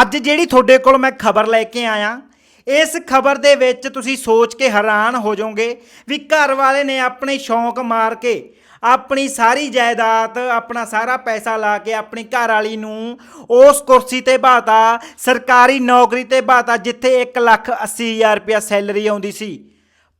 ਅੱਜ ਜਿਹੜੀ ਤੁਹਾਡੇ ਕੋਲ ਮੈਂ ਖਬਰ ਲੈ ਕੇ ਆਇਆ, ਇਸ ਖਬਰ ਦੇ ਵਿੱਚ ਤੁਸੀਂ ਸੋਚ ਕੇ ਹੈਰਾਨ ਹੋ ਜਾਓਗੇ ਵੀ ਘਰ ਵਾਲੇ ਨੇ ਆਪਣੇ ਸ਼ੌਂਕ ਮਾਰ ਕੇ ਆਪਣੀ ਸਾਰੀ ਜਾਇਦਾਦ, ਆਪਣਾ ਸਾਰਾ ਪੈਸਾ ਲਾ ਕੇ ਆਪਣੀ ਘਰ ਵਾਲੀ ਨੂੰ ਉਸ ਕੁਰਸੀ ਤੇ ਬਾਤਾ ਸਰਕਾਰੀ ਨੌਕਰੀ ਤੇ ਬਾਤਾ ਜਿੱਥੇ 1 ਲੱਖ 80 ਹਜ਼ਾਰ ਰੁਪਇਆ ਸੈਲਰੀ ਆਉਂਦੀ ਸੀ।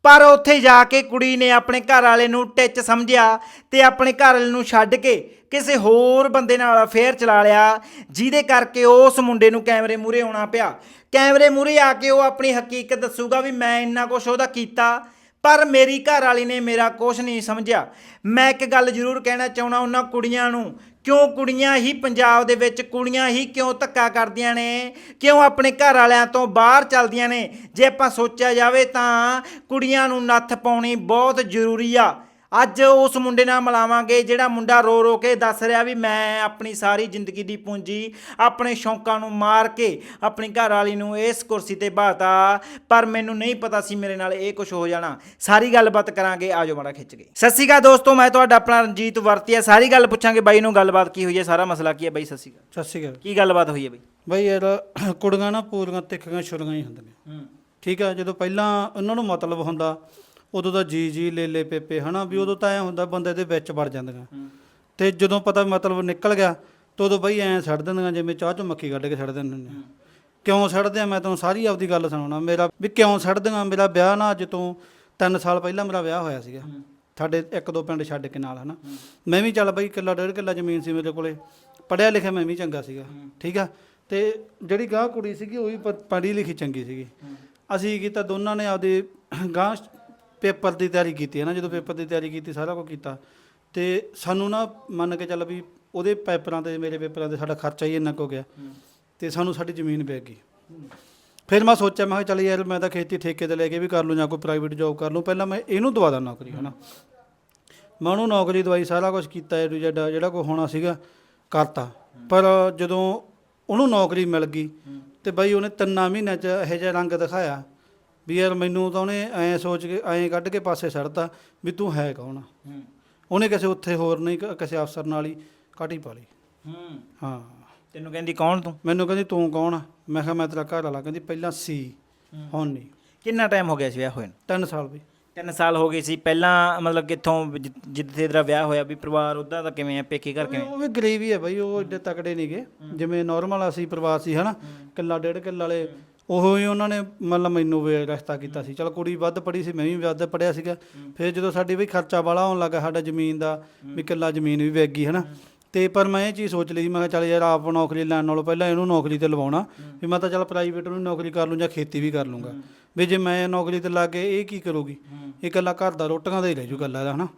ਪਰ ਉੱਥੇ ਜਾ ਕੇ ਕੁੜੀ ਨੇ ਆਪਣੇ ਘਰ ਵਾਲੇ ਨੂੰ ਟਿੱਚ ਸਮਝਿਆ ਤੇ ਆਪਣੇ ਘਰ ਵਾਲੇ ਨੂੰ ਛੱਡ ਕੇ ਕਿਸੇ ਹੋਰ ਬੰਦੇ ਨਾਲ ਅਫੇਅਰ ਚਲਾ ਲਿਆ, ਜਿਹਦੇ ਕਰਕੇ ਉਸ ਮੁੰਡੇ ਨੂੰ ਕੈਮਰੇ ਮੂਹਰੇ ਆਉਣਾ ਪਿਆ। ਕੈਮਰੇ ਮੂਹਰੇ ਆ ਕੇ ਉਹ ਆਪਣੀ ਹਕੀਕਤ ਦੱਸੂਗਾ ਵੀ ਮੈਂ ਇੰਨਾ ਕੁਛ ਉਹਦਾ ਕੀਤਾ, ਪਰ ਮੇਰੀ ਘਰ ਵਾਲੀ ਨੇ ਮੇਰਾ ਕੁਛ ਨਹੀਂ ਸਮਝਿਆ। ਮੈਂ ਇੱਕ ਗੱਲ ਜ਼ਰੂਰ ਕਹਿਣਾ ਚਾਹੁੰਦਾ ਉਹਨਾਂ ਕੁੜੀਆਂ ਨੂੰ, ਕਿਉਂ ਕੁੜੀਆਂ ਹੀ ਪੰਜਾਬ ਦੇ ਵਿੱਚ ਕੁੜੀਆਂ ਹੀ ਕਿਉਂ ਧੱਕਾ ਕਰਦੀਆਂ ਨੇ? ਕਿਉਂ ਆਪਣੇ ਘਰ ਵਾਲਿਆਂ ਤੋਂ ਬਾਹਰ ਚੱਲਦੀਆਂ ਨੇ? ਜੇ ਆਪਾਂ ਸੋਚਿਆ ਜਾਵੇ ਤਾਂ ਕੁੜੀਆਂ ਨੂੰ ਨੱਥ ਪਾਉਣੀ ਬਹੁਤ ਜ਼ਰੂਰੀ ਆ। ਅੱਜ ਉਸ ਮੁੰਡੇ ਨਾਲ ਮਿਲਾਵਾਂਗੇ ਜਿਹੜਾ ਮੁੰਡਾ ਰੋ ਰੋ ਕੇ ਦੱਸ ਰਿਹਾ ਵੀ ਮੈਂ ਆਪਣੀ ਸਾਰੀ ਜ਼ਿੰਦਗੀ ਦੀ ਪੂੰਜੀ ਆਪਣੇ ਸ਼ੌਂਕਾਂ ਨੂੰ ਮਾਰ ਕੇ ਆਪਣੀ ਘਰ ਵਾਲੀ ਨੂੰ ਇਸ ਕੁਰਸੀ ਤੇ ਬਾਤਾ ਪਰ ਮੈਨੂੰ ਨਹੀਂ ਪਤਾ ਸੀ ਮੇਰੇ ਨਾਲ ਇਹ ਕੁਝ ਹੋ ਜਾਣਾ। ਸਾਰੀ ਗੱਲਬਾਤ ਕਰਾਂਗੇ ਆਜੋ ਮਾੜਾ ਖਿੱਚ ਕੇ। ਸਤਿ ਸ਼੍ਰੀ ਅਕਾਲ ਦੋਸਤੋ ਮੈਂ ਤੁਹਾਡਾ ਆਪਣਾ ਰਣਜੀਤ ਵਰਤੀਆ। ਸਾਰੀ ਗੱਲ ਪੁੱਛਾਂਗੇ ਬਾਈ ਨੂੰ ਗੱਲਬਾਤ ਕੀ ਹੋਈ ਹੈ ਸਾਰਾ ਮਸਲਾ ਕੀ ਹੈ ਬਾਈ ਸਤਿ ਸ਼੍ਰੀ ਅਕਾਲ। ਸਤਿ ਸ਼੍ਰੀ ਅਕਾਲ। ਕੀ ਗੱਲਬਾਤ ਹੋਈ ਹੈ ਬਾਈ? ਬਈ ਯਾਰ ਕੁੜੀਆਂ ਨਾ ਪੂਰੀਆਂ ਤਿੱਖੀਆਂ ਛੁਰੀਆਂ ਹੀ ਹੁੰਦੀਆਂ। ਹੂੰ। ਠੀਕ ਆ ਜਦੋਂ ਪਹਿਲਾਂ ਉਹਨਾਂ ਨੂੰ ਮਤਲਬ ਹੁੰਦਾ ਉਦੋਂ ਤਾਂ ਜੀ ਜੀ ਲੈ ਲੈ ਪੇਪੇ ਹਨਾ? ਵੀ ਉਦੋਂ ਤਾਂ ਐ ਹੁੰਦਾ ਬੰਦੇ ਦੇ ਵਿੱਚ ਵੜ ਜਾਂਦੀਆਂ। ਤੇ ਜਦੋਂ ਪਤਾ ਮਤਲਬ ਨਿਕਲ ਗਿਆ ਤਾਂ ਉਦੋਂ ਬਈ ਐ ਛੱਡ ਦਿੰਦੀਆਂ ਜਿਵੇਂ ਚਾਹ ਚੋਂ ਮੱਕੀ ਕੱਢ ਕੇ ਛੱਡ ਦਿੰਦੇ ਨੇ ਕਿਉਂ ਛੱਡਦੇ ਆ? ਮੈਂ ਤੁਹਾਨੂੰ ਸਾਰੀ ਆਪਦੀ ਗੱਲ ਸੁਣਾਉਣਾ। ਮੇਰਾ ਵੀ ਕਿਉਂ ਛੱਡਦੀਆਂ ਮੇਰਾ ਵਿਆਹ ਨਾ ਅੱਜ ਤੋਂ 3 ਸਾਲ ਪਹਿਲਾਂ ਮੇਰਾ ਵਿਆਹ ਹੋਇਆ ਸੀਗਾ। ਸਾਡੇ ਇੱਕ ਦੋ ਪਿੰਡ ਛੱਡ ਕੇ ਨਾਲ ਹਨਾ? ਮੈਂ ਵੀ ਚੱਲ ਬਈ ਕਿੱਲਾ ਡੇਢ ਕਿੱਲਾ ਜ਼ਮੀਨ ਸੀ ਮੇਰੇ ਕੋਲੇ। ਪੜਿਆ ਲਿਖਿਆ ਮੈਂ ਵੀ ਚੰਗਾ ਸੀਗਾ। ਠੀਕ ਆ? ਤੇ ਜਿਹੜੀ ਗਾਂ ਕੁੜੀ ਸੀਗੀ ਉਹ ਵੀ ਪੜ੍ਹੀ ਲਿਖੀ ਚੰਗੀ ਸੀਗੀ। ਅਸੀਂ ਕੀਤਾ ਦੋਨਾਂ ਨੇ ਆਪਦੇ ਗਾਂ ਪੇਪਰ ਦੀ ਤਿਆਰੀ ਕੀਤੀ ਹੈ ਨਾ, ਜਦੋਂ ਪੇਪਰ ਦੀ ਤਿਆਰੀ ਕੀਤੀ, ਸਾਰਾ ਕੁਝ ਕੀਤਾ। ਤੇ ਸਾਨੂੰ ਨਾ ਮੰਨ ਕੇ ਚੱਲ ਵੀ ਉਹਦੇ ਪੇਪਰਾਂ ਤੇ, ਮੇਰੇ ਪੇਪਰਾਂ ਤੇ ਸਾਡਾ ਖਰਚਾ ਹੀ ਇੰਨਾ ਕੁ ਹੋ ਗਿਆ। ਤੇ ਸਾਨੂੰ ਸਾਡੀ ਜ਼ਮੀਨ ਵੇਚ ਗਈ। ਫਿਰ ਮੈਂ ਸੋਚਿਆ, ਮੈਂ ਕਿਹਾ ਚੱਲ ਯਾਰ ਮੈਂ ਤਾਂ ਖੇਤੀ ਠੇਕੇ ਤੇ ਲੈ ਕੇ ਵੀ ਕਰ ਲੂੰ ਜਾਂ ਕੋਈ ਪ੍ਰਾਈਵੇਟ ਜੌਬ ਕਰ ਲੂੰ, ਪਹਿਲਾਂ ਮੈਂ ਇਹਨੂੰ ਦਵਾ ਦਾਂ ਨੌਕਰੀ, ਹਨਾ। ਮੈਂ ਉਹਨੂੰ ਨੌਕਰੀ ਦਵਾਈ, ਸਾਰਾ ਕੁਝ ਕੀਤਾ ਏ ਟੂ ਜਿਹੜਾ ਕੋਈ ਹੋਣਾ ਸੀਗਾ, ਕਰਤਾ। ਪਰ ਜਦੋਂ ਉਹਨੂੰ ਨੌਕਰੀ ਮਿਲ ਗਈ, ਤੇ ਬਈ ਉਹਨੇ ਤਿੰਨਾਂ ਮਹੀਨਿਆਂ 'ਚ ਇਹੋ ਜਿਹਾ ਰੰਗ ਦਿਖਾਇਆ। ਵੀ ਯਾਰ ਮੈਨੂੰ ਤਾਂ ਉਹਨੇ ਐਂ ਸੋਚ ਕੇ ਐਂ ਕੱਢ ਕੇ ਪਾਸੇ ਛੱਡਤਾ ਵੀ ਤੂੰ ਹੈ ਕੌਣ? ਹੂੰ। ਉਹਨੇ ਕਿਸੇ ਉੱਥੇ ਹੋਰ ਨਹੀਂ ਕ- ਕਿਸੇ ਅਫਸਰ ਨਾਲ ਹੀ ਕਾਟੀ ਪਾ ਲਈ। ਹੂੰ। ਹਾਂ। ਤੈਨੂੰ ਕਹਿੰਦੀ ਕੌਣ ਤੂੰ? ਮੈਨੂੰ ਕਹਿੰਦੀ ਤੂੰ ਕੌਣ ਆ? ਮੈਂ ਕਿਹਾ ਮੈਂ ਤੇਰਾ ਘਰ ਵਾਲਾ। ਕਹਿੰਦੀ ਪਹਿਲਾਂ ਸੀ ਹੁਣ ਨਹੀਂ। ਕਿੰਨਾ ਟਾਈਮ ਹੋ ਗਿਆ ਸੀ ਵਿਆਹ ਹੋਏ ਨੂੰ? 3 ਸਾਲ ਵੀ ਤਿੰਨ ਸਾਲ ਹੋ ਗਏ ਸੀ। ਪਹਿਲਾਂ ਮਤਲਬ ਕਿੱਥੋਂ ਜਿ- ਜਿੱਥੇ ਤੇਰਾ ਵਿਆਹ ਹੋਇਆ ਵੀ ਪਰਿਵਾਰ ਉਹਦਾ ਤਾਂ ਕਿਵੇਂ ਆ? ਪੇਕੇ ਘਰ ਕਿਵੇਂ? ਉਹ ਵੀ ਗਰੀਬ ਹੀ ਹੈ ਬਈ ਉਹ ਏਡੇ ਤਕੜੇ ਨਹੀਂਗੇ ਜਿਵੇਂ ਨਾਰਮਲ ਅਸੀਂ ਪਰਿਵਾਰ ਸੀ ਹਨਾ? ਕਿੱਲਾ ਡੇਢ ਕਿੱਲਾ ਵਾਲੇ ਉਹੋ ਹੀ ਉਹਨਾਂ ਨੇ ਮਤਲਬ ਮੈਨੂੰ ਵੀ ਰਸਤਾ ਕੀਤਾ ਸੀ। ਚਲ ਕੁੜੀ ਵੱਧ ਪੜੀ ਸੀ, ਮੈਂ ਵੀ ਵੱਧ ਪੜਿਆ ਸੀਗਾ। ਫਿਰ ਜਦੋਂ ਸਾਡੀ ਵੀ ਖਰਚਾ ਵਾਲਾ ਹੋਣ ਲੱਗਾ ਸਾਡਾ ਜ਼ਮੀਨ ਦਾ, ਵੀ ਕਿੱਲਾ ਜ਼ਮੀਨ ਵੀ ਵਿਕ ਗਈ, ਹਨਾ। ਤੇ ਪਰ ਮੈਂ ਇਹ ਚੀਜ਼ ਸੋਚ ਲਈ ਮੈਂ ਕਿਹਾ ਚੱਲ ਯਾਰ ਆਪ ਨੌਕਰੀ ਲੈਣ ਨਾਲੋਂ ਪਹਿਲਾਂ ਇਹਨੂੰ ਨੌਕਰੀ ਤੇ ਲਵਾਉਣਾ, ਵੀ ਮੈਂ ਤਾਂ ਚੱਲ ਪ੍ਰਾਈਵੇਟ ਨੂੰ ਨੌਕਰੀ ਕਰ ਲੂੰ ਜਾਂ ਖੇਤੀ ਵੀ ਕਰ ਲੂੰਗਾ। ਵੀ ਜੇ ਮੈਂ ਨੌਕਰੀ ਤੇ ਲੱਗ ਗਏ ਇਹ ਕੀ ਕਰੂਗੀ? ਇਹ ਇਕੱਲਾ ਘਰ ਦਾ ਰੋਟੀਆਂ ਦਾ ਹੀ ਰਹਿ ਜੂ ਗੱਲਾਂ ਦਾ, ਹਨਾ।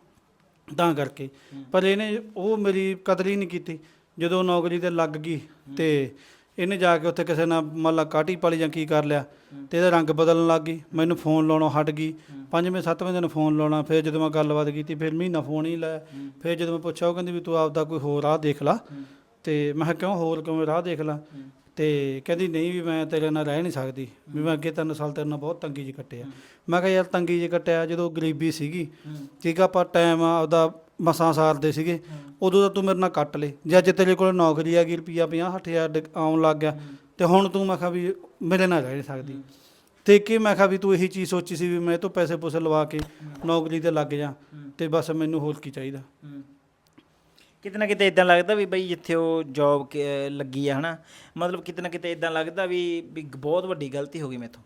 ਤਾਂ ਕਰਕੇ। ਪਰ ਇਹਨੇ ਉਹ ਮੇਰੀ ਕਦਰ ਹੀ ਨਹੀਂ ਕੀਤੀ। ਜਦੋਂ ਨੌਕਰੀ ਤੇ ਲੱਗ ਗਈ ਤੇ ਇਹਨੇ ਜਾ ਕੇ ਉੱਥੇ ਕਿਸੇ ਨਾਲ ਮੰਨ ਲਾ ਕਾਟੀ ਪਾਲੀ ਜਾਂ ਕੀ ਕਰ ਲਿਆ ਤੇ ਇਹਦਾ ਰੰਗ ਬਦਲਣ ਲੱਗ ਗਈ, ਮੈਨੂੰ ਫੋਨ ਲਾਉਣੋਂ ਹਟ ਗਈ। ਪੰਜਵੇਂ, ਸੱਤਵੇਂ ਦਿਨ ਫੋਨ ਲਾਉਣਾ, ਫਿਰ ਜਦੋਂ ਮੈਂ ਗੱਲਬਾਤ ਕੀਤੀ, ਫਿਰ ਮਹੀਨਾ ਫੋਨ ਹੀ ਲਾਇਆ। ਫਿਰ ਜਦੋਂ ਮੈਂ ਪੁੱਛਿਆ, ਉਹ ਕਹਿੰਦੀ ਵੀ ਤੂੰ ਆਪਦਾ ਕੋਈ ਹੋਰ ਰਾਹ ਦੇਖ ਲਾ। ਤੇ ਮੈਂ ਕਿਹਾ, ਕਿਉਂ ਹੋਰ ਕਿਉਂ ਰਾਹ ਦੇਖ ਲਾ? ਤੇ ਕਹਿੰਦੀ, ਨਹੀਂ ਵੀ ਮੈਂ ਤੇਰੇ ਨਾਲ ਰਹਿ ਨਹੀਂ ਸਕਦੀ। ਵੀ ਮੈਂ ਅੱਗੇ ਤਿੰਨ ਸਾਲ ਤੇਰੇ ਨਾਲ ਬਹੁਤ ਤੰਗੀ 'ਚ ਕੱਟਿਆ ਮੈਂ ਕਿਹਾ, ਯਾਰ ਤੰਗੀ ਜੀ ਕੱਟਿਆ ਜਦੋਂ ਗਰੀਬੀ ਸੀਗੀ। ਠੀਕ ਆ, ਪਰ ਟਾਈਮ ਆਪਦਾ ਮਸਾਂ ਸਾਰਦੇ ਸੀਗੇ। ਉਦੋਂ ਤਾਂ ਤੂੰ ਮੇਰੇ ਨਾਲ ਕੱਟ ਲੇ। ਜੇ ਅੱਜ ਤੇਰੇ ਕੋਲ ਨੌਕਰੀ ਆ ਗਈ ਰੁਪਿਆ 50 ਹਜ਼ਾਰ ਡ- ਆਉਣ ਲੱਗ ਗਿਆ, ਤੇ ਹੁਣ ਤੂੰ ਮੈਂ ਕਿਹਾ ਵੀ ਮੇਰੇ ਨਾਲ ਰਹਿ ਨਹੀਂ ਸਕਦੀ। ਤੇ ਕਿ ਮੈਂ ਕਿਹਾ ਵੀ ਤੂੰ ਇਹੀ ਚੀਜ਼ ਸੋਚੀ ਸੀ ਵੀ ਮੈਂ ਤੋਂ ਪੈਸੇ ਪੂਸੇ ਲਵਾ ਕੇ ਨੌਕਰੀ ਤੇ ਲੱਗ ਜਾ, ਤੇ ਬਸ ਮੈਨੂੰ ਹੋਰ ਕੀ ਚਾਹੀਦਾ? ਕਿਤੇ ਨਾ ਕਿਤੇ ਇਦਾਂ ਲੱਗਦਾ ਵੀ ਬਈ ਜਿੱਥੇ ਉਹ ਜੌਬ ਲੱਗੀ ਆ ਹਨਾ? ਮਤਲਬ ਕਿਤੇ ਨਾ ਕਿਤੇ ਇਦਾਂ ਲੱਗਦਾ ਵੀ ਵੀ ਬਹੁਤ ਵੱਡੀ ਗਲਤੀ ਹੋ ਗਈ ਮੇਥੋਂ।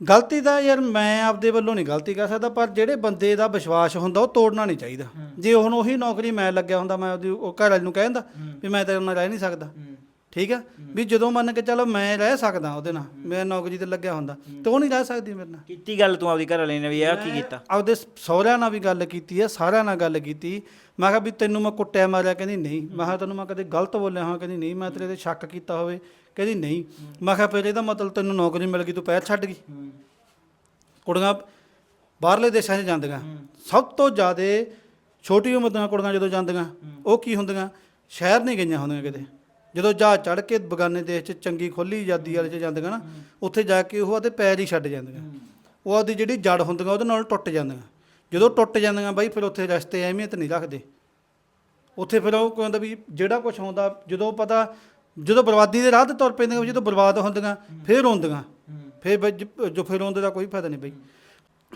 ਗਲਤੀ ਤਾਂ ਯਾਰ ਮੈਂ ਆਪਦੇ ਵੱਲੋਂ ਨਹੀਂ ਗਲਤੀ ਕਰ ਸਕਦਾ ਪਰ ਜਿਹੜੇ ਬੰਦੇ ਦਾ ਵਿਸ਼ਵਾਸ ਹੁੰਦਾ ਉਹ ਤੋੜਨਾ ਨਹੀਂ ਚਾਹੀਦਾ। ਜੇ ਹੁਣ ਉਹੀ ਨੌਕਰੀ ਮੈਂ ਲੱਗਿਆ ਹੁੰਦਾ ਮੈਂ ਉਹਦੀ ਉਹ ਘਰ ਵਾਲੇ ਨੂੰ ਕਹਿੰਦਾ ਵੀ ਮੈਂ ਤੇਰੇ ਨਾਲ ਰਹਿ ਨਹੀਂ ਸਕਦਾ। ਠੀਕ ਆ? ਵੀ ਜਦੋਂ ਮੰਨ ਕੇ ਚਲੋ ਮੈਂ ਰਹਿ ਸਕਦਾ ਉਹਦੇ ਨਾਲ ਮੈਂ ਨੌਕਰੀ ਤੇ ਲੱਗਿਆ ਹੁੰਦਾ ਤੇ ਉਹ ਨਹੀਂ ਰਹਿ ਸਕਦੀ ਮੇਰੇ ਨਾਲ। ਕੀਤੀ ਗੱਲ ਤੂੰ ਆਪਦੀ ਘਰ ਵਾਲੇ ਨੇ ਵੀ ਆਹ ਕੀ ਕੀਤਾ? ਆਪਦੇ ਸਹੁਰਿਆਂ ਨਾਲ ਵੀ ਗੱਲ ਕੀਤੀ ਹੈ ਸਾਰਿਆਂ ਨਾਲ ਗੱਲ ਕੀਤੀ। ਮੈਂ ਕਿਹਾ ਵੀ ਤੈਨੂੰ ਮੈਂ ਕੁੱਟਿਆ ਮਾਰਿਆ ਕਹਿੰਦੀ ਨਹੀਂ। ਮੈਂ ਕਿਹਾ ਤੈਨੂੰ ਮੈਂ ਕਦੇ ਗਲਤ ਬੋਲਿਆ ਹਾਂ ਕਹਿੰਦੀ ਨਹੀਂ ਮੈਂ ਤੇਰੇ ਤੇ ਸ਼ੱਕ ਕੀਤਾ ਹੋਵੇ ਕਹਿੰਦੀ ਨਹੀਂ। ਮੈਂ ਕਿਹਾ ਫਿਰ ਇਹਦਾ ਮਤਲਬ ਤੈਨੂੰ ਨੌਕਰੀ ਮਿਲ ਗਈ ਤੂੰ ਪੈਰ ਛੱਡ ਗਈ। ਕੁੜੀਆਂ ਬਾਹਰਲੇ ਦੇਸ਼ਾਂ 'ਚ ਜਾਂਦੀਆਂ। ਸਭ ਤੋਂ ਜ਼ਿਆਦਾ ਛੋਟੀ ਉਮਰ ਦੀਆਂ ਕੁੜੀਆਂ ਜਦੋਂ ਜਾਂਦੀਆਂ ਉਹ ਕੀ ਹੁੰਦੀਆਂ? ਸ਼ਹਿਰ ਨਹੀਂ ਗਈਆਂ ਹੁੰਦੀਆਂ ਕਿਤੇ। ਜਦੋਂ ਜਹਾਜ਼ ਚੜ੍ਹ ਕੇ ਬਗਾਨੇ ਦੇਸ਼ 'ਚ ਚੰਗੀ ਖੁੱਲੀ ਆਜ਼ਾਦੀ ਵਾਲੇ 'ਚ ਜਾਂਦੀਆਂ ਨਾ, ਉੱਥੇ ਜਾ ਕੇ ਉਹ ਆਦੇ ਪੈਰ ਹੀ ਛੱਡ ਜਾਂਦੀਆਂ। ਉਹ ਆਦੀ ਜਿਹੜੀ ਜੜ ਹੁੰਦੀਆਂ ਉਹਦੇ ਨਾਲ ਟੁੱਟ ਜਾਂਦੀਆਂ। ਜਦੋਂ ਟੁੱਟ ਜਾਂਦੀਆਂ ਬਾਈ, ਫਿਰ ਉੱਥੇ ਰਸਤੇ ਅਹਿਮੀਅਤ ਨਹੀਂ ਰੱਖਦੇ। ਉੱਥੇ ਫਿਰ ਉਹ ਕਹਿੰਦਾ ਵੀ ਜਿਹੜਾ ਕੁਝ ਹੁੰਦਾ, ਜਦੋਂ ਪਤਾ, ਜਦੋਂ ਬਰਬਾਦੀ ਦੇ ਰਾਹ ਤੇ ਤੁਰ ਪੈਂਦੀਆਂ, ਜਦੋਂ ਬਰਬਾਦ ਹੁੰਦੀਆਂ, ਫਿਰ ਰੋਂਦੀਆਂ। ਫਿਰ ਬਈ ਜ- ਜੋ ਫੇਰ ਰੋਂਦੇ ਦਾ ਕੋਈ ਫਾਇਦਾ ਨਹੀਂ ਬਈ।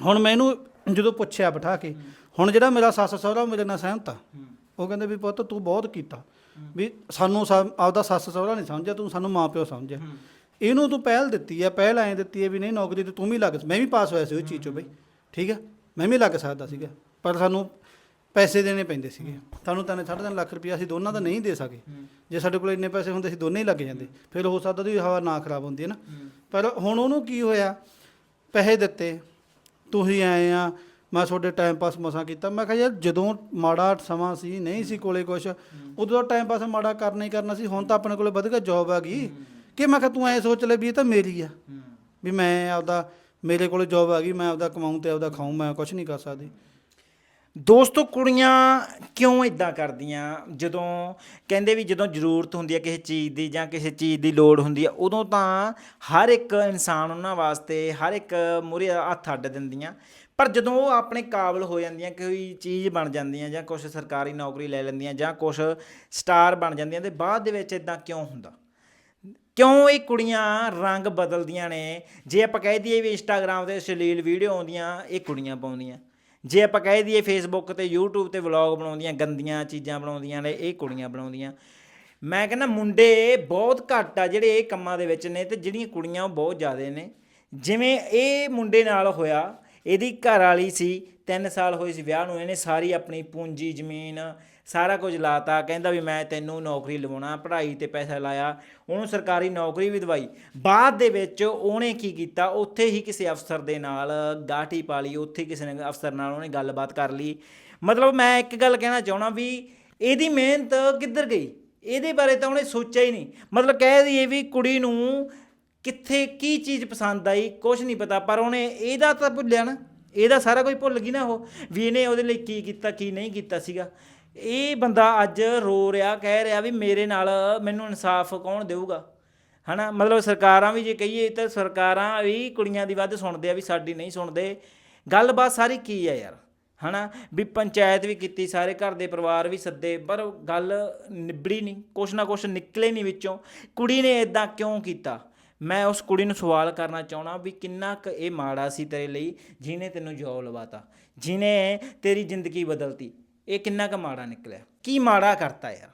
ਹੁਣ ਮੈਨੂੰ ਜਦੋਂ ਪੁੱਛਿਆ ਬਿਠਾ ਕੇ, ਹੁਣ ਜਿਹੜਾ ਮੇਰਾ ਸੱਸ ਸਹੁਰਾ ਉਹ ਮੇਰੇ ਨਾਲ ਸਹਿਮਤ ਆ, ਉਹ ਕਹਿੰਦੇ ਵੀ ਪੁੱਤ ਤੂੰ ਬਹੁਤ ਕੀਤਾ। ਵੀ ਸਾਨੂੰ ਸਾ- ਆਪਦਾ ਸੱਸ ਸਹੁਰਾ ਨਹੀਂ ਸਮਝਿਆ ਤੂੰ ਸਾਨੂੰ ਮਾਂ ਪਿਓ ਸਮਝਿਆ। ਇਹਨੂੰ ਤੂੰ ਪਹਿਲ ਦਿੱਤੀ ਹੈ ਪਹਿਲ ਐਂ ਦਿੱਤੀ ਹੈ ਵੀ ਨਹੀਂ ਨੌਕਰੀ ਤੇ ਤੂੰ ਵੀ ਲੱਗ ਮੈਂ ਵੀ ਪਾਸ ਹੋਇਆ ਸੀ ਉਹ ਚੀਜ਼ ਚੋਂ ਬਈ। ਠੀਕ ਹੈ ਮੈਂ ਵੀ ਲੱਗ ਸਕਦਾ ਸੀਗਾ ਪਰ ਸਾਨੂੰ ਪੈਸੇ ਦੇਣੇ ਪੈਂਦੇ ਸੀਗੇ। ਸਾਨੂੰ ਤਾਂ ਸਾਢੇ ਤਿੰਨ ਲੱਖ ਰੁਪਇਆ ਅਸੀਂ ਦੋਨਾਂ ਦਾ ਨਹੀਂ ਦੇ ਸਕੇ। ਜੇ ਸਾਡੇ ਕੋਲ ਇੰਨੇ ਪੈਸੇ ਹੁੰਦੇ ਸੀ ਦੋਨੇ ਹੀ ਲੱਗ ਜਾਂਦੇ। ਫਿਰ ਹੋ ਸਕਦਾ ਉਹਦੀ ਹਵਾ ਨਾ ਖਰਾਬ ਹੁੰਦੀ ਹੈ ਨਾ? ਪਰ ਹੁਣ ਉਹਨੂੰ ਕੀ ਹੋਇਆ? ਪੈਸੇ ਦਿੱਤੇ ਤੁਸੀਂ ਆਏ ਆ ਮੈਂ ਤੁਹਾਡੇ ਟਾਈਮ ਪਾਸ ਮਸਾਂ ਕੀਤਾ। ਮੈਂ ਕਿਹਾ ਯਾਰ ਜਦੋਂ ਮਾੜਾ ਸਮਾਂ ਸੀ, ਨਹੀਂ ਸੀ ਕੋਲੇ ਕੁਛ, ਉਦੋਂ ਟਾਈਮ ਪਾਸ ਮਾੜਾ ਕਰਨਾ ਹੀ ਕਰਨਾ ਸੀ। ਹੁਣ ਤਾਂ ਆਪਣੇ ਕੋਲੇ ਵਧੀਆ ਜੌਬ ਆ ਗਈ। ਕਿ ਮੈਂ ਕਿਹਾ ਤੂੰ ਐ ਸੋਚ ਲੈ ਵੀ ਇਹ ਤਾਂ ਮੇਰੀ ਆ। ਵੀ ਮੈਂ ਆਪਦਾ, ਮੇਰੇ ਕੋਲੇ ਜੌਬ ਆ ਗਈ, ਮੈਂ ਆਪਦਾ ਕਮਾਉਂ ਤੇ ਆਪਦਾ ਖਾਉਂ ਮੈਂ ਕੁਛ ਨਹੀਂ ਕਰ ਸਕਦੀ। ਦੋਸਤੋ, ਕੁੜੀਆਂ ਕਿਉਂ ਇਦਾਂ ਕਰਦੀਆਂ? ਜਦੋਂ ਕਹਿੰਦੇ ਵੀ ਜਦੋਂ ਜ਼ਰੂਰਤ ਹੁੰਦੀ ਹੈ ਕਿਸੇ ਚੀਜ਼ ਦੀ ਜਾਂ ਕਿਸੇ ਚੀਜ਼ ਦੀ ਲੋੜ ਹੁੰਦੀ ਹੈ ਉਦੋਂ ਤਾਂ ਹਰ ਇੱਕ ਇਨਸਾਨ ਉਹਨਾਂ ਵਾਸਤੇ ਹਰ ਇੱਕ ਮੂਹਰੇ ਹੱਥ ਅੱਡ ਦਿੰਦੀਆਂ। ਪਰ ਜਦੋਂ ਉਹ ਆਪਣੇ ਕਾਬਲ ਹੋ ਜਾਂਦੀਆਂ, ਕੋਈ ਚੀਜ਼ ਬਣ ਜਾਂਦੀਆਂ ਜਾਂ ਕੁਝ ਸਰਕਾਰੀ ਨੌਕਰੀ ਲੈ ਲੈਂਦੀਆਂ ਜਾਂ ਕੁਝ ਸਟਾਰ ਬਣ ਜਾਂਦੀਆਂ, ਤੇ ਬਾਅਦ ਦੇ ਵਿੱਚ ਇਦਾਂ ਕਿਉਂ ਹੁੰਦਾ? ਕਿਉਂ ਇਹ ਕੁੜੀਆਂ ਰੰਗ ਬਦਲਦੀਆਂ ਨੇ? ਜੇ ਆਪਾਂ ਕਹਿ ਦਈਏ ਵੀ ਇੰਸਟਾਗ੍ਰam ਤੇ ਅਸ਼ਲੀਲ ਵੀਡੀਓ ਆਉਂਦੀਆਂ, ਇਹ ਕੁੜੀਆਂ ਪਾਉਂਦੀਆਂ। ਜੇ ਆਪਾਂ ਕਹਿ ਦਈਏ ਫੇਸਬੁੱਕ ਤੇ YouTube ਤੇ ਵਲੌਗ ਬਣਾਉਂਦੀਆਂ, ਗੰਦੀਆਂ ਚੀਜ਼ਾਂ ਬਣਾਉਂਦੀਆਂ ਨੇ, ਇਹ ਕੁੜੀਆਂ ਬਣਾਉਂਦੀਆਂ। ਮੈਂ ਕਹਿੰਦਾ ਮੁੰਡੇ ਬਹੁਤ ਘੱਟ ਆ ਜਿਹੜੇ ਇਹ ਕੰਮਾਂ ਦੇ ਵਿੱਚ ਨੇ ਤੇ ਜਿਹੜੀਆਂ ਕੁੜੀਆਂ ਉਹ ਬਹੁਤ ਜ਼ਿਆਦੇ ਨੇ। ਜਿਵੇਂ ਇਹ ਮੁੰਡੇ ਨਾਲ ਹੋਇਆ ਇਹਦੀ ਘਰ ਵਾਲੀ ਸੀ 3 ਸਾਲ ਹੋਏ ਸੀ ਵਿਆਹ ਨੂੰ, ਇਹਨੇ ਸਾਰੀ ਆਪਣੀ ਪੂੰਜੀ, ਜ਼ਮੀਨ ਸਾਰਾ ਕੁਝ ਲਾਤਾ। ਕਹਿੰਦਾ ਵੀ ਮੈਂ ਤੈਨੂੰ ਨੌਕਰੀ ਲਵਾਉਣਾ, ਪੜ੍ਹਾਈ ਤੇ ਪੈਸਾ ਲਾਇਆ, ਉਹਨੂੰ ਸਰਕਾਰੀ ਨੌਕਰੀ ਵੀ ਦਵਾਈ। ਬਾਅਦ ਦੇ ਵਿੱਚ ਉਹਨੇ ਕੀ ਕੀਤਾ, ਉੱਥੇ ਹੀ ਕਿਸੇ ਅਫਸਰ ਦੇ ਨਾਲ ਗਾਠੀ ਪਾ ਲਈ, ਉੱਥੇ ਕਿਸੇ ਨੇ ਅਫਸਰ ਨਾਲ ਉਹਨੇ ਗੱਲਬਾਤ ਕਰ ਲਈ। ਮਤਲਬ ਮੈਂ ਇੱਕ ਗੱਲ ਕਹਿਣਾ ਚਾਹਣਾ ਵੀ ਇਹਦੀ ਮਿਹਨਤ ਕਿੱਧਰ ਗਈ? ਇਹਦੇ ਬਾਰੇ ਤਾਂ ਉਹਨੇ ਸੋਚਿਆ ਹੀ ਨਹੀਂ। ਮਤਲਬ ਕਹਿ ਦਈਏ ਵੀ ਕੁੜੀ ਨੂੰ ਕਿੱਥੇ ਕੀ ਚੀਜ਼ ਪਸੰਦ ਆਈ ਕੁਝ ਨਹੀਂ ਪਤਾ, ਪਰ ਉਹਨੇ ਇਹਦਾ ਤਾਂ ਭੁੱਲਿਆ ਨਾ। ਇਹਦਾ ਸਾਰਾ ਕੁਝ ਭੁੱਲ ਗਈ ਨਾ ਉਹ, ਵੀ ਇਹਨੇ ਉਹਦੇ ਲਈ ਕੀ ਕੀਤਾ, ਕੀ ਨਹੀਂ ਕੀਤਾ ਸੀਗਾ। ਇਹ ਬੰਦਾ ਅੱਜ ਰੋ ਰਿਹਾ, ਕਹਿ ਰਿਹਾ ਵੀ ਮੇਰੇ ਨਾਲ ਮੈਨੂੰ ਇਨਸਾਫ ਕੌਣ ਦੇਊਗਾ? ਹਨਾ, ਮਤਲਬ ਸਰਕਾਰਾਂ ਵੀ ਜੇ ਕਹੀਏ ਤਾਂ ਸਰਕਾਰਾਂ ਵੀ ਕੁੜੀਆਂ ਦੀ ਵੱਧ ਸੁਣਦੇ ਆ ਵੀ ਸਾਡੀ ਨਹੀਂ ਸੁਣਦੇ। ਗੱਲਬਾਤ ਸਾਰੀ ਕੀ ਆ ਯਾਰ? ਹਨਾ, ਵੀ ਪੰਚਾਇਤ ਵੀ ਕੀਤੀ, ਸਾਰੇ ਘਰ ਦੇ ਪਰਿਵਾਰ ਵੀ ਸੱਦੇ, ਪਰ ਗੱਲ ਨਿਬੜੀ ਨਹੀਂ, ਕੁਛ ਨਾ ਕੁਛ ਨਿਕਲੇ ਨਹੀਂ ਵਿੱਚੋਂ। ਕੁੜੀ ਨੇ ਇਦਾਂ ਕਿਉਂ ਕੀਤਾ? ਮੈਂ ਉਸ ਕੁੜੀ ਨੂੰ ਸਵਾਲ ਕਰਨਾ ਚਾਹਣਾ ਵੀ ਕਿੰਨਾ ਕੁ ਇਹ ਮਾੜਾ ਸੀ ਤੇਰੇ ਲਈ ਜਿਹਨੇ ਤੈਨੂੰ ਜੌਬ ਲਵਾਤਾ, ਜਿਹਨੇ ਤੇਰੀ ਜ਼ਿੰਦਗੀ ਬਦਲਤੀ, ਇਹ ਕਿੰਨਾ ਕੁ ਮਾੜਾ ਨਿਕਲਿਆ? ਕੀ ਮਾੜਾ ਕਰਤਾ ਯਾਰ?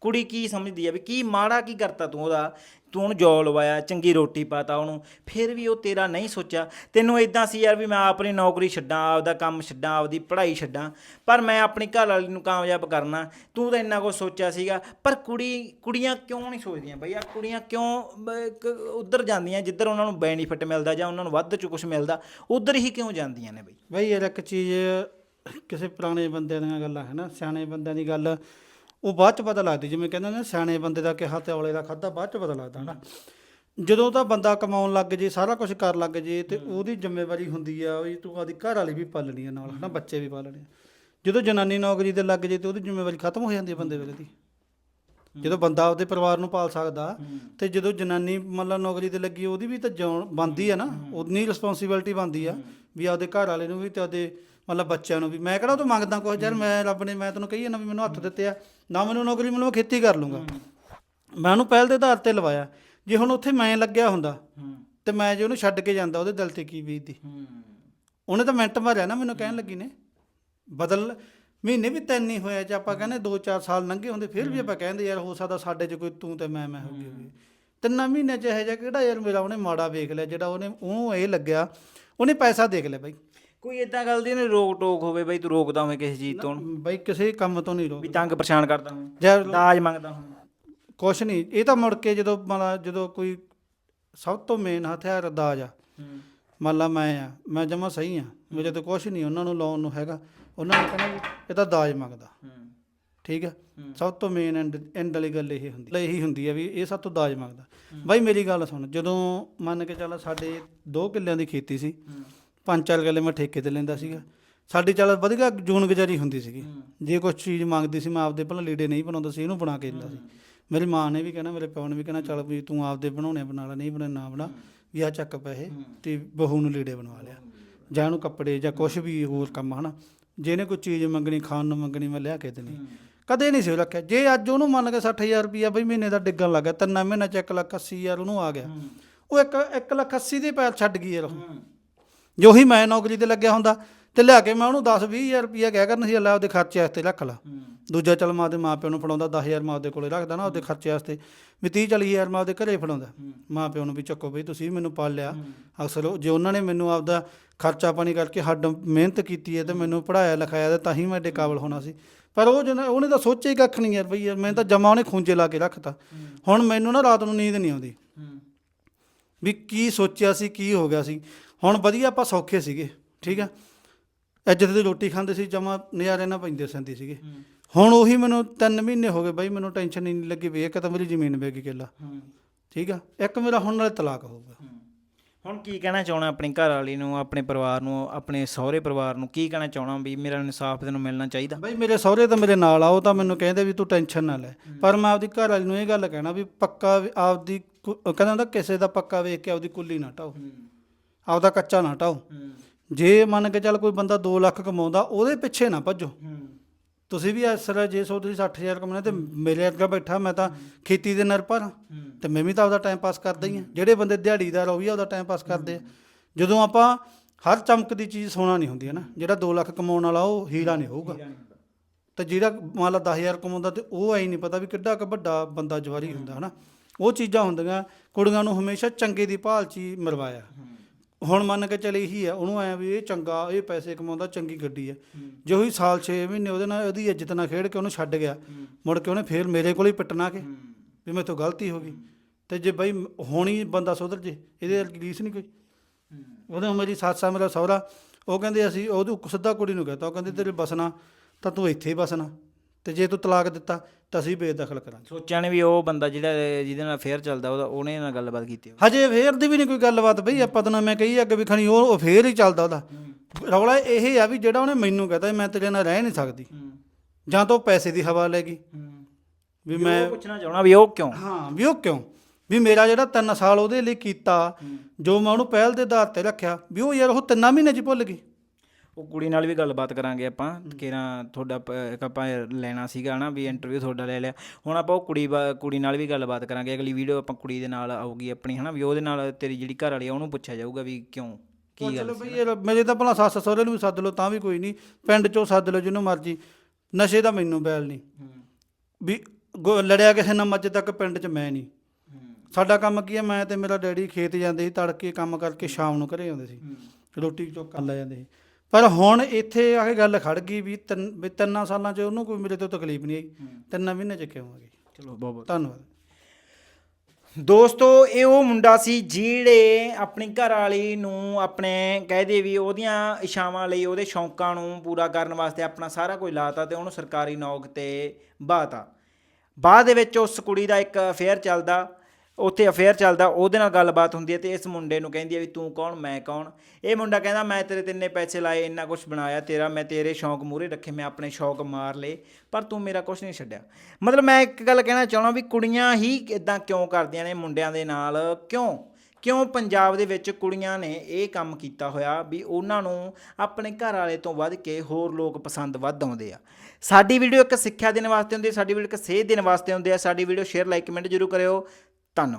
ਕੁੜੀ ਕੀ ਸਮਝਦੀ ਆ ਵੀ ਕੀ ਮਾੜਾ ਕੀ ਕਰਤਾ ਤੂੰ ਉਹਦਾ? ਤੂੰ ਉਹਨੂੰ ਜੌਬ ਲਵਾਇਆ, ਚੰਗੀ ਰੋਟੀ ਪਾਤਾ ਉਹਨੂੰ। ਫਿਰ ਵੀ ਉਹ ਤੇਰਾ ਨਹੀਂ ਸੋਚਿਆ। ਤੈਨੂੰ ਇਦਾਂ ਸੀ ਯਾਰ ਵੀ ਮੈਂ ਆਪਣੀ ਨੌਕਰੀ ਛੱਡਾਂ, ਆਪਦਾ ਕੰਮ ਛੱਡਾਂ, ਆਪਦੀ ਪੜ੍ਹਾਈ ਛੱਡਾਂ। ਪਰ ਮੈਂ ਆਪਣੀ ਘਰ ਵਾਲੀ ਨੂੰ ਕਾਮਯਾਬ ਕਰਨਾ। ਤੂੰ ਤਾਂ ਇੰਨਾ ਕੁਝ ਸੋਚਿਆ ਸੀਗਾ। ਪਰ ਕੁੜੀ, ਕੁੜੀਆਂ ਕਿਉਂ ਨਹੀਂ ਸੋਚਦੀਆਂ ਬਈ? ਆ ਕੁੜੀਆਂ ਕਿਉਂ ਉਧਰ ਜਾਂਦੀਆਂ ਜਿੱਧਰ ਉਹਨਾਂ ਨੂੰ ਬੈਨੀਫਿਟ ਮਿਲਦਾ ਜਾਂ ਉਹਨਾਂ ਨੂੰ ਵੱਧ ਚ ਕੁਝ ਮਿਲਦਾ? ਉਧਰ ਹੀ ਕਿਉਂ ਜਾਂਦੀਆਂ ਨੇ ਬਈ? ਬਈ ਯਾਰ ਇੱਕ ਚੀਜ਼, ਕਿਸੇ ਪੁਰਾਣੇ ਬੰਦਿਆਂ ਦੀਆਂ ਗੱਲਾਂ, ਹੈ ਨਾ? ਸਿਆਣੇ ਬੰਦਿਆਂ ਦੀ ਗੱਲ ਉਹ ਬਾਅਦ ਚ ਪਤਾ ਲੱਗਦੀ ਜਿਵੇਂ ਕਹਿੰਦੇ ਨੇ ਸਿਆਣੇ ਬੰਦੇ ਦਾ ਕਿਹਾ ਤੇ ਔਲੇ ਦਾ ਖਾਦਾ ਬਾਅਦ ਚ ਪਤਾ ਲੱਗਦਾ ਨਾ ਜਦੋਂ ਤਾਂ ਬੰਦਾ ਕਮਾਉਣ ਲੱਗ ਜੇ ਸਾਰਾ ਕੁਝ ਕਰ ਲੱਗ ਜੇ ਤੇ ਉਹਦੀ ਜ਼ਿੰਮੇਵਾਰੀ ਹੁੰਦੀ ਆ ਵੀ ਤੂੰ ਆਦੀ ਘਰ ਵਾਲੀ ਵੀ ਪਾਲਣੀ ਆ ਨਾਲ ਹਨਾ ਬੱਚੇ ਵੀ ਪਾਲਣੇ ਜਦੋਂ ਜਨਾਨੀ ਨੌਕਰੀ ਤੇ ਲੱਗ ਜੇ ਤੇ ਉਹਦੀ ਜ਼ਿੰਮੇਵਾਰੀ ਖਤਮ ਹੋ ਜਾਂਦੀ ਹੈ ਬੰਦੇ ਵੇਲੇ ਦੀ। ਜਦੋਂ ਬੰਦਾ ਆਪਦੇ ਪਰਿਵਾਰ ਨੂੰ ਪਾਲ ਸਕਦਾ ਤੇ ਜਦੋਂ ਜਨਾਨੀ ਮਤਲਬ ਨੌਕਰੀ ਤੇ ਲੱਗੀ ਉਹਦੀ ਵੀ ਤਾਂ ਜਿਉਣ ਬੰਦੀ ਆ ਨਾ ਉਨੀ ਰਿਸਪੌਂਸਿਬਿਲਟੀ ਬੰਦੀ ਆ ਵੀ ਆਪਦੇ ਘਰ ਵਾਲੇ ਨੂੰ ਵੀ ਤੇ ਆਪਦੇ ਮਤਲਬ ਬੱਚਿਆਂ ਨੂੰ ਵੀ। ਮੈਂ ਕਿਹੜਾ ਉਹ ਤੋਂ ਮੰਗਦਾ ਕੁਝ ਯਾਰ ਮੈਂ ਰੱਬ ਨੇ ਮੈਂ ਤੈਨੂੰ ਕਹੀ ਜਾਂਦਾ ਵੀ ਮੈਨੂੰ ਹੱਥ ਦਿੱਤੇ ਆ ਨਾ ਮੈਨੂੰ ਨੌਕਰੀ ਮਿਲੂ ਮੈਂ ਖੇਤੀ ਕਰ ਲੂੰਗਾ। ਮੈਂ ਉਹਨੂੰ ਪਹਿਲ ਦੇ ਆਧਾਰ ਤੇ ਲਵਾਇਆ। ਜੇ ਹੁਣ ਉੱਥੇ ਮੈਂ ਲੱਗਿਆ ਹੁੰਦਾ ਤੇ ਮੈਂ ਜੇ ਉਹਨੂੰ ਛੱਡ ਕੇ ਜਾਂਦਾ ਉਹਦੇ ਦਿਲ ਤੇ ਕੀ ਬੀਤਦੀ। ਉਹਨੇ ਤਾਂ ਮਿੰਟ ਮਾਰਿਆ ਨਾ ਮੈਨੂੰ ਕਹਿਣ ਲੱਗੀ ਨੇ। ਬਦਲ ਮਹੀਨੇ ਵੀ ਤਿੰਨ ਨਹੀਂ ਹੋਇਆ ਜੇ ਆਪਾਂ ਕਹਿੰਦੇ 2-4 ਸਾਲ ਲੰਘੇ ਹੁੰਦੇ ਫਿਰ ਵੀ ਆਪਾਂ ਕਹਿੰਦੇ ਯਾਰ ਹੋ ਸਕਦਾ ਸਾਡੇ 'ਚ ਕੋਈ ਤੂੰ ਤੇ ਮੈਂ ਮੈਂ ਹੋ ਗਈ ਤਿੰਨਾਂ ਮਹੀਨੇ 'ਚ ਇਹੋ ਜਿਹਾ ਕਿਹੜਾ ਯਾਰ ਮੇਰਾ ਉਹਨੇ ਮਾੜਾ ਵੇਖ ਲਿਆ ਜਿਹੜਾ ਉਹਨੇ ਉਹ ਇਹ ਲੱਗਿਆ ਉਹਨੇ ਪੈਸਾ ਦੇਖ ਲਿਆ ਬਾਈ। ਕੋਈ ਇਦਾਂ ਗੱਲ ਦੀ ਨੇ ਰੋਕ ਟੋਕ ਹੋਵੇ ਬਈ ਤੂੰ ਰੋਕਦਾ ਹੋਵੇਂ ਕਿਸੇ ਚੀਜ਼ ਤੋਂ। ਬਾਈ ਕਿਸੇ ਕੰਮ ਤੋਂ ਨਹੀਂ ਰੋ ਵੀ ਤੰਗ ਪਰੇਸ਼ਾਨ ਕਰਦਾ ਹੋਵੇਂ ਦਾਜ ਮੰਗਦਾ ਹੋਵੇਂ। ਕੁਛ ਨਹੀਂ ਇਹ ਤਾਂ ਮੁੜ ਕੇ ਜਦੋਂ ਮਤਲਬ ਜਦੋਂ ਕੋਈ ਸਭ ਤੋਂ ਮੇਨ ਹਥਿਆਰ ਦਾਜ ਆ। ਮੰਨ ਲਾ ਮੈਂ ਆ ਮੈਂ ਜਮਾ ਸਹੀ ਆ ਮੇਰੇ ਤੇ ਕੁਛ ਨਹੀਂ ਉਹਨਾਂ ਨੂੰ ਲਾਉਣ ਨੂੰ ਹੈਗਾ। ਉਹਨਾਂ ਨੇ ਕਹਿਣਾ ਵੀ ਇਹ ਤਾਂ ਦਾਜ ਮੰਗਦਾ। ਠੀਕ ਹੈ। ਸਭ ਤੋਂ ਮੇਨ ਐਂਡ ਐਂਡ ਵਾਲੀ ਗੱਲ ਇਹ ਹੁੰਦੀ ਇਹੀ ਹੁੰਦੀ ਹੈ ਵੀ ਇਹ ਸਭ ਤੋਂ ਦਾਜ ਮੰਗਦਾ। ਬਾਈ ਮੇਰੀ ਗੱਲ ਸੁਣ ਜਦੋਂ ਮੰਨ ਕੇ ਚੱਲ ਸਾਡੇ 2 ਕਿੱਲਿਆਂ ਦੀ ਖੇਤੀ ਸੀ ਪੰਜ ਚਾਰ ਕਿੱਲੇ ਮੈਂ ਠੇਕੇ ਤੇ ਲੈਂਦਾ ਸੀਗਾ। ਸਾਡੀ ਚੱਲ ਵਧੀਆ ਜੂਨ ਗੁਜ਼ਾਰੀ ਹੁੰਦੀ ਸੀਗੀ। ਜੇ ਕੋਈ ਚੀਜ਼ ਮੰਗਦੀ ਸੀ ਮੈਂ ਆਪਦੇ ਭਲਾ ਲੀੜੇ ਨਹੀਂ ਬਣਾਉਂਦਾ ਸੀ ਇਹਨੂੰ ਬਣਾ ਕੇ ਦਿੰਦਾ ਸੀ। ਮੇਰੀ ਮਾਂ ਨੇ ਵੀ ਕਹਿਣਾ ਮੇਰੇ ਪਿਓ ਨੇ ਵੀ ਕਹਿਣਾ ਚੱਲ ਵੀ ਤੂੰ ਆਪਦੇ ਬਣਾਉਣੇ ਬਣਾ ਲੈ ਨਹੀਂ ਬਣਾਉਣੇ ਨਾ ਬਣਾ। ਵੀ ਆ ਚੱਕ ਪੈਸੇ ਤੇ ਬਹੂ ਨੂੰ ਲੀੜੇ ਬਣਵਾ ਲਿਆ। ਜਾਂ ਉਹਨੂੰ ਕੱਪੜੇ ਜਾਂ ਕੁਝ ਵੀ ਹੋਰ ਕੰਮ ਹਨਾ। ਜੇ ਇਹਨੇ ਕੋਈ ਚੀਜ਼ ਮੰਗਣੀ ਖਾਣ ਨੂੰ ਮੰਗਣੀ ਮੈਂ ਲਿਆ ਕੇ ਦੇਣੀ। ਕਦੇ ਨਹੀਂ ਸੀ ਰੱਖਿਆ। ਜੇ ਅੱਜ ਉਹਨੂੰ ਮੰਨ ਕੇ 60000 ਰੁਪਇਆ ਬਈ ਮਹੀਨੇ ਦਾ ਡਿੱਗਣ ਲੱਗਾ ਤਿੰਨ ਮਹੀਨੇ ਚ 1 ਲੱਖ 80 ਹਜ਼ਾਰ ਉਹਨੂੰ ਆ ਗਿਆ। ਉਹ ਇੱਕ 1 ਲੱਖ 80 ਦੇ ਪੈਰ ਛੱਡ ਗਈ ਯਾਰ ਉਹ। ਜੋ ਹੀ ਮੈਂ ਨੌਕਰੀ ਤੇ ਲੱਗਿਆ ਹੁੰਦਾ ਤੇ ਲਿਆ ਕੇ ਮੈਂ ਉਹਨੂੰ 10 20000 ਰੁਪਇਆ ਕਹਿ ਕਰਨਾ ਸੀ ਅੱਲਾ ਉਹਦੇ ਖਰਚੇ ਵਾਸਤੇ ਰੱਖ ਲਾ। ਦੂਜਾ ਚਲ ਮੈਂ ਉਹਦੇ ਮਾਪਿਆਂ ਨੂੰ ਫੜਾਉਂਦਾ 10000 ਮੈਂ ਉਹਦੇ ਕੋਲੇ ਰੱਖਦਾ ਨਾ ਉਹਦੇ ਖਰਚੇ ਵਾਸਤੇ। ਵੀ 30 40000 ਮੈਂ ਉਹਦੇ ਘਰੇ ਫੜਾਉਂਦਾ। ਮਾਪਿਆਂ ਨੂੰ ਵੀ ਚੱਕੋ ਬਈ ਤੁਸੀਂ ਵੀ ਮੈਨੂੰ ਪਾਲ ਲਿਆ ਅਕਸਰ ਜੇ ਉਹਨਾਂ ਨੇ ਮੈਨੂੰ ਆਪਦਾ ਖਰਚਾ ਪਾਣੀ ਕਰਕੇ ਹੱਡ ਮਿਹਨਤ ਕੀਤੀ ਹੈ ਤੇ ਮੈਨੂੰ ਪੜਾਇਆ ਲਿਖਾਇਆ ਤੇ ਹੀ ਮੈਂ ਏਡੇ ਕਾਬਲ ਹੋਣਾ ਸੀ। ਪਰ ਉਹ ਜਨ ਉਹਨੇ ਤਾਂ ਸੋਚਿਆ ਹੀ ਕੱਖ ਨਹੀਂ ਯਾਰ ਬਈ ਯਾਰ ਮੈਂ ਤਾਂ ਜਮਾ ਉਹਨੇ ਖੂੰਜੇ ਲਾ ਕੇ ਰੱਖਤਾ। ਹੁਣ ਮੈਨੂੰ ਨਾ ਰਾਤ ਨੂੰ ਨੀਂਦ ਨਹੀਂ ਆਉਂਦੀ। ਵੀ ਕੀ ਸੋਚਿਆ ਸੀ ਕੀ ਹੋ ਗਿਆ ਸੀ। ਹੁਣ ਵਧੀਆ ਆਪਾਂ ਸੌਖੇ ਸੀਗੇ ਠੀਕ ਆ? ਇੱਜ਼ਤ ਦੀ ਰੋਟੀ ਖਾਂਦੇ ਸੀ ਜਮਾ ਨਜ਼ਾਰੇ ਨਾਲ ਪੈਂਦੇ ਸੰਦੀ ਸੀਗੇ। ਹੁਣ ਉਹੀ ਮੈਨੂੰ 3 ਮਹੀਨੇ ਹੋ ਗਏ ਬਾਈ ਮੈਨੂੰ ਟੈਨਸ਼ਨ ਹੀ ਨਹੀਂ ਲੱਗੀ ਵੀ ਇੱਕ ਤਾਂ ਮੇਰੀ ਜ਼ਮੀਨ ਵੇਚ ਗਈ ਕਿੱਲਾ ਠੀਕ ਆ? ਇੱਕ ਮੇਰਾ ਹੁਣ ਨਾਲੇ ਤਲਾਕ ਹੋਊਗਾ। ਹੁਣ ਕੀ ਕਹਿਣਾ ਚਾਹਣਾ ਆਪਣੀ ਘਰ ਵਾਲੀ ਨੂੰ ਆਪਣੇ ਪਰਿਵਾਰ ਨੂੰ ਆਪਣੇ ਸਹੁਰੇ ਪਰਿਵਾਰ ਨੂੰ? ਕੀ ਕਹਿਣਾ ਚਾਹਣਾ ਵੀ ਮੇਰਾ ਇਨਸਾਫ ਤੈਨੂੰ ਮਿਲਣਾ ਚਾਹੀਦਾ? ਬਾਈ ਮੇਰੇ ਸਹੁਰੇ ਤਾਂ ਮੇਰੇ ਨਾਲ ਆ ਉਹ ਤਾਂ ਮੈਨੂੰ ਕਹਿੰਦੇ ਵੀ ਤੂੰ ਟੈਨਸ਼ਨ ਨਾ ਲੈ। ਪਰ ਮੈਂ ਆਪਦੀ ਘਰ ਵਾਲੀ ਨੂੰ ਇਹ ਗੱਲ ਕਹਿਣਾ ਵੀ ਪੱਕਾ ਆਪਦੀ ਕੁ- ਕਹਿੰਦਾ ਹੁੰਦਾ ਕਿਸੇ ਦਾ ਪੱਕਾ ਵੇਖ ਕੇ ਆਪਦੀ ਕੁੱਲੀ ਨਾ ਢਾਓ ਆਪਦਾ ਕੱਚਾ ਨਾ ਢਾਓ ਜੇ ਮੰਨ ਕੇ ਚੱਲ ਕੋਈ ਬੰਦਾ 2 ਲੱਖ ਕਮਾਉਂਦਾ ਉਹਦੇ ਪਿੱਛੇ ਨਾ ਭੱਜੋ। ਤੁਸੀਂ ਵੀ ਤਰ੍ਹਾਂ ਜੇ ਸੋ ਤੁਸੀਂ 60000 ਕਮਾਉਣਾ ਤੇ ਮੇਰੇ ਅੱਗੇ ਬੈਠਾ ਮੈਂ ਤਾਂ ਖੇਤੀ ਦੇ ਨਿਰਭਰ ਹਾਂ। ਤੇ ਮੈਂ ਵੀ ਤਾਂ ਆਪਦਾ ਟਾਈਮ ਪਾਸ ਕਰਦਾ ਹੀ ਹਾਂ। ਜਿਹੜੇ ਬੰਦੇ ਦਿਹਾੜੀਦਾਰ ਉਹ ਵੀ ਆਪਦਾ ਟਾਈਮ ਪਾਸ ਕਰਦੇ ਆ। ਜਦੋਂ ਆਪਾਂ ਹਰ ਚਮਕਦੀ ਚੀਜ਼ ਸੋਨਾ ਨਹੀਂ ਹੁੰਦੀ ਹੈ ਨਾ ਜਿਹੜਾ 2 ਲੱਖ ਕਮਾਉਣ ਵਾਲਾ ਉਹ ਹੀਰਾ ਨਹੀਂ ਹੋਊਗਾ। ਤੇ ਜਿਹੜਾ ਮੰਨ ਲਾ 10000 ਕਮਾਉਂਦਾ ਤੇ ਉਹ ਐ ਨਹੀਂ ਪਤਾ ਵੀ ਕਿੱਡਾ ਕੁ ਵੱਡਾ ਬੰਦਾ ਜਵਾਰੀ ਹੁੰਦਾ ਹਨਾ। ਉਹ ਚੀਜ਼ਾਂ ਹੁੰਦੀਆਂ ਕੁੜੀਆਂ ਨੂੰ ਹਮੇਸ਼ਾ ਚੰਗੇ ਦੀ ਭਾਲ ਚ ਹੀ ਮਰਵਾਇਆ। ਹੁਣ ਮੰਨ ਕੇ ਚੱਲ ਇਹੀ ਆ ਉਹਨੂੰ ਐ ਵੀ ਇਹ ਚੰਗਾ ਇਹ ਪੈਸੇ ਕਮਾਉਂਦਾ ਚੰਗੀ ਗੱਡੀ ਹੈ। ਜੇ ਉਹੀ ਸਾਲ 6 ਮਹੀਨੇ ਉਹਦੇ ਨਾਲ ਉਹਦੀ ਇੱਜ਼ਤ ਨਾਲ ਖੇਡ ਕੇ ਉਹਨੂੰ ਛੱਡ ਗਿਆ ਮੁੜ ਕੇ ਉਹਨੇ ਫੇਰ ਮੇਰੇ ਕੋਲ ਹੀ ਪਿੱਟਣਾ ਕਿ ਵੀ ਮੇਰੇ ਤੋਂ ਗਲਤੀ ਹੋ ਗਈ। ਤੇ ਜੇ ਬਈ ਹੋਣੀ ਬੰਦਾ ਸੁਧਰ ਜੇ ਇਹਦੇ ਰੀਸ ਨਹੀਂ ਕੋਈ? ਉਹਦੇ ਮੇਰੀ ਸੱਸ ਆ ਮੇਰਾ ਸਹੁਰਾ ਉਹ ਕਹਿੰਦੇ ਅਸੀਂ ਉਹਦੇ ਸਿੱਧਾ ਕੁੜੀ ਨੂੰ ਕਹਤਾ ਉਹ ਕਹਿੰਦੇ ਤੇਰੇ ਬਸਣਾ ਤਾਂ ਤੂੰ ਇੱਥੇ ਹੀ ਬਸਣਾ ਤੇ ਜੇ ਤੂੰ ਤਲਾਕ ਦਿੱਤਾ ਤਾਂ ਅਸੀਂ ਬੇਦਖਲ ਕਰਾਂਗੇ। ਸੋਚਿਆ ਨੇ ਵੀ ਉਹ ਬੰਦਾ ਜਿਹੜਾ ਜਿਹਦੇ ਨਾਲ ਫੇਅਰ ਚੱਲਦਾ ਉਹਦਾ ਉਹਨੇ ਨਾਲ ਗੱਲਬਾਤ ਕੀਤੀ ਹੋਵੇ। ਹਜੇ ਫੇਰ ਦੀ ਵੀ ਨਹੀਂ ਕੋਈ ਗੱਲਬਾਤ ਬਈ ਆਪਾਂ ਤਾਂ ਮੈਂ ਕਹੀ ਅੱਗੇ ਵੀ ਖਣੀ ਉਹ ਫੇਰ ਹੀ ਚੱਲਦਾ ਉਹਦਾ। ਰੌਲਾ ਇਹ ਆ ਵੀ ਜਿਹੜਾ ਉਹਨੇ ਮੈਨੂੰ ਕਹਤਾ ਮੈਂ ਤੇਰੇ ਨਾਲ ਰਹਿ ਨਹੀਂ ਸਕਦੀ। ਜਾਂ ਤਾਂ ਉਹ ਪੈਸੇ ਦੀ ਹਵਾ ਲੈ ਗਈ। ਵੀ ਮੈਂ ਪੁੱਛਣਾ ਚਾਹਣਾ ਵੀ ਉਹ ਕਿਉਂ? ਹਾਂ ਵੀ ਉਹ ਕਿਉਂ? ਵੀ ਮੇਰਾ ਜਿਹੜਾ 3 ਸਾਲ ਉਹਦੇ ਲਈ ਕੀਤਾ ਜੋ ਮੈਂ ਉਹਨੂੰ ਪਹਿਲ ਦੇ ਆਧਾਰ ਤੇ ਰੱਖਿਆ ਵੀ ਉਹ ਯਾਰ ਉਹ ਤਿੰਨਾਂ ਮਹੀਨੇ ਚ ਭੁੱਲ ਗਈ। ਉਹ ਕੁੜੀ ਨਾਲ ਵੀ ਗੱਲਬਾਤ ਕਰਾਂਗੇ ਆਪਾਂ ਕਿਹੜਾ ਤੁਹਾਡਾ ਪ- ਇੱਕ ਆਪਾਂ ਲੈਣਾ ਸੀਗਾ ਨਾ ਵੀ ਇੰਟਰਵਿਊ ਤੁਹਾਡਾ ਲੈ ਲਿਆ। ਹੁਣ ਆਪਾਂ ਉਹ ਕੁੜੀ ਕੁੜੀ ਨਾਲ ਵੀ ਗੱਲਬਾਤ ਕਰਾਂਗੇ। ਅਗਲੀ ਵੀਡੀਓ ਆਪਾਂ ਕੁੜੀ ਦੇ ਨਾਲ ਆਊਗੀ ਆਪਣੀ ਹਨਾ ਵੀ ਉਹਦੇ ਨਾਲ ਤੇਰੀ ਜਿਹੜੀ ਘਰ ਵਾਲੀ ਆ ਉਹਨੂੰ ਪੁੱਛਿਆ ਜਾਊਗਾ ਵੀ ਕਿਉਂ ਕੀ ਗੱਲ ਚਲੋ ਬਈ ਮੇਰੇ ਤਾਂ ਭਲਾ ਸੱਸ ਸਹੁਰੇ ਨੂੰ ਵੀ ਸੱਦ ਲਓ ਤਾਂ ਵੀ ਕੋਈ ਨਹੀਂ। ਪਿੰਡ ਚੋਂ ਸੱਦ ਲਓ ਜਿਹਨੂੰ ਮਰਜ਼ੀ। ਨਸ਼ੇ ਦਾ ਮੈਨੂੰ ਬੈਲ ਨਹੀਂ। ਵੀ ਗੋ- ਲੜਿਆ ਕਿਸੇ ਨਾਲ ਮੱਝ ਤੱਕ ਪਿੰਡ 'ਚ ਮੈਂ ਨਹੀਂ। ਸਾਡਾ ਕੰਮ ਕੀ ਹੈ ਮੈਂ ਤੇ ਮੇਰਾ ਡੈਡੀ ਖੇਤ ਜਾਂਦੇ ਸੀ ਤੜਕੇ ਕੰਮ ਕਰਕੇ ਸ਼ਾਮ ਨੂੰ ਘਰੇ ਆਉਂਦੇ ਸੀ। ਰੋਟੀ ਚੁੱਕ ਕਰ ਲੈ ਜਾਂਦੇ ਸੀ। ਪਰ ਹੁਣ ਇੱਥੇ ਆ ਕੇ ਗੱਲ ਖੜ ਗਈ ਵੀ ਤਿੰਨ ਵੀ ਤਿੰਨਾਂ ਸਾਲਾਂ 'ਚ ਉਹਨੂੰ ਕੋਈ ਮੇਰੇ ਤੋਂ ਤਕਲੀਫ ਨਹੀਂ ਆਈ ਤਿੰਨਾਂ ਮਹੀਨੇ 'ਚ ਕਿਉਂ ਆ ਗਈ? ਚਲੋ ਬਹੁਤ ਬਹੁਤ। ਧੰਨਵਾਦ। ਦੋਸਤੋ ਇਹ ਉਹ ਮੁੰਡਾ ਸੀ ਜਿਹੜੇ ਆਪਣੀ ਘਰ ਵਾਲੀ ਨੂੰ ਆਪਣੇ ਕਹਦੇ ਵੀ ਉਹਦੀਆਂ ਇਸ਼ਾਵਾਂ ਲਈ ਉਹਦੇ ਸ਼ੌਂਕਾਂ ਨੂੰ ਪੂਰਾ ਕਰਨ ਵਾਸਤੇ ਆਪਣਾ ਸਾਰਾ ਕੁਝ ਲਾਤਾ ਤੇ ਉਹਨੂੰ ਸਰਕਾਰੀ ਨੌਕ ਤੇ ਬਾਤਾ ਬਾਅਦ ਦੇ ਵਿੱਚ ਉਸ ਕੁੜੀ ਦਾ ਇੱਕ ਅਫੇਅਰ ਚੱਲਦਾ। ਉੱਥੇ ਅਫੇਅਰ ਚੱਲਦਾ, ਉਹਦੇ ਨਾਲ ਗੱਲਬਾਤ ਹੁੰਦੀ ਹੈ ਤੇ ਇਸ ਮੁੰਡੇ ਨੂੰ ਕਹਿੰਦੀ ਹੈ ਵੀ ਤੂੰ ਕੌਣ, ਮੈਂ ਕੌਣ? ਇਹ ਮੁੰਡਾ ਕਹਿੰਦਾ, ਮੈਂ ਤੇਰੇ ਤਿੰਨੇ ਪੈਸੇ ਲਾਏ, ਇੰਨਾ ਕੁਝ ਬਣਾਇਆ ਤੇਰਾ, ਮੈਂ ਤੇਰੇ ਸ਼ੌਂਕ ਮੂਰੇ ਰੱਖੇ, ਮੈਂ ਆਪਣੇ ਸ਼ੌਂਕ ਮਾਰ ਲਏ, ਪਰ ਤੂੰ ਮੇਰਾ ਕੁਝ ਨਹੀਂ ਛੱਡਿਆ। ਮਤਲਬ ਮੈਂ ਇੱਕ ਗੱਲ ਕਹਿਣਾ ਚਾਹਣਾ ਵੀ ਕੁੜੀਆਂ ਹੀ ਇਦਾਂ ਕਿਉਂ ਕਰਦੀਆਂ ਨੇ ਮੁੰਡਿਆਂ ਦੇ ਨਾਲ? ਕਿਉਂ? ਕਿਉਂ ਪੰਜਾਬ ਦੇ ਵਿੱਚ ਕੁੜੀਆਂ ਨੇ ਇਹ ਕੰਮ ਕੀਤਾ ਹੋਇਆ ਵੀ ਉਹਨਾਂ ਨੂੰ ਆਪਣੇ ਘਰ ਵਾਲੇ ਤੋਂ ਵੱਧ ਕੇ ਹੋਰ ਲੋਕ ਪਸੰਦ ਵੱਧ ਆਉਂਦੇ ਆ? ਸਾਡੀ ਵੀਡੀਓ ਇੱਕ ਸਿੱਖਿਆ ਦੇਣ ਵਾਸਤੇ ਹੁੰਦੀ ਹੈ, ਸਾਡੀ ਵੀਡੀਓ ਇੱਕ ਸੇਧ ਦੇਣ ਵਾਸਤੇ ਹੁੰਦੀ ਹੈ, ਸਾਡੀ ਵੀਡੀਓ ਸ਼ੇਅਰ ਲਾਈਕ ਕਮੈਂਟ ਜ਼ਰੂਰ ਕਰਿਓ। ਧੰਨਵਾਦ